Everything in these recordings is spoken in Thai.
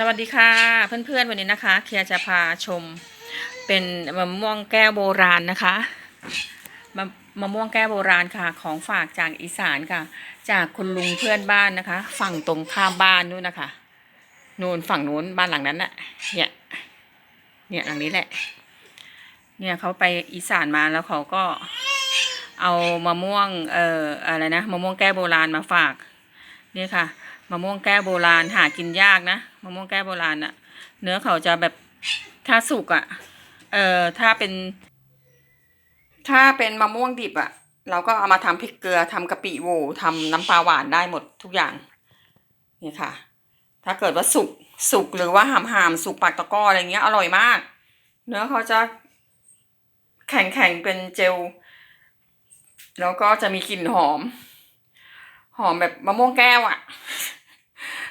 สวัสดีค่ะเพื่อนๆวันนี้นะคะ เคียร์จะพาชมเป็นมะม่วงแก้วโบราณนะคะมะมะม่วงแก้วโบราณค่ะ ของฝากจากอีสานค่ะ จากคุณลุงเพื่อนบ้านนะคะ ฝั่งตรงข้ามบ้านนู่นนะคะนู่นฝั่งนู้นบ้านหลังนั้นน่ะเนี่ยเนี่ยหลังนี้แหละ เนี่ยเขาไปอีสานมาแล้วเขาก็เอามะม่วงเอ่ออะไรนะมะม่วงแก้วโบราณมาฝาก นี่ค่ะมะม่วงแก้โบราณหากินยากนะมะม่วงแก้โบราณอะเนื้อเขาจะแบบถ้าสุกอะเอ่อถ้าเป็น ถ้าเป็นมะม่วงดิบอะเราก็เอามาทำพริกเกลือทำกะปิโวทำน้ำปลาหวานได้หมดทุกอย่างนี่ค่ะ ถ้าเกิดว่าสุกสุกหรือว่าหามหามสุกปากตะก้ออะไรเงี้ยอร่อยมาก เนื้อเขาจะแข็งแข็งเป็นเจล แล้วก็จะมีกลิ่นหอม หอมแบบมะม่วงแก้วอะ่ะ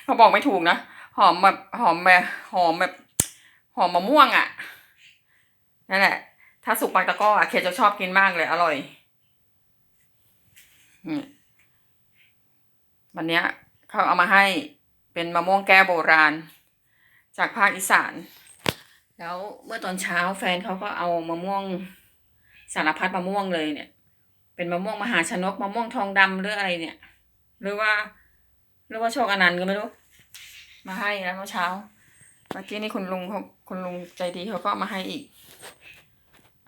เขาบอกไม่ถูกนะหอมแบบหอมแบบหอมแบบ หอมมะม่วงอะ่ะนั่นแหละ ถ้าสุกปากตะก้ออะเคจะชอบกินมากเลย อร่อยวันเนี้ยเขาเอามาให้เป็นมะม่วงแก้วโบราณ จากภาคอีสาน แล้วเมื่อตอนเช้าแฟนเขาก็เอามะม่วงสารพัดมะม่วงเลยเนี่ย เป็นมะม่วงมหาชนกมะม่วงทองดำหรืออะไรเนี่ย หรือว่า หรือว่าโชคอนันต์ก็ไม่รู้ มาให้แล้วเมื่อเช้า เมื่อกี้นี่คุณลุงเขาคุณลุงใจดีเขาก็มาให้อีก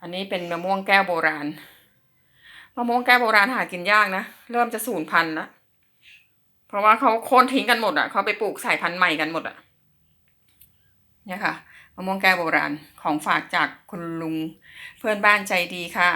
อันนี้เป็นมะม่วงแก้วโบราณ มะม่วงแก้วโบราณหากินยากนะ เริ่มจะสูญพันธุ์แล้วเพราะว่าเขาโค่นทิ้งกันหมดอะ เขาไปปลูกสายพันธุ์ใหม่กันหมดอะ เนี่ยค่ะมะม่วงแก้วโบราณของฝากจากคุณลุงเพื่อนบ้านใจดีค่ะ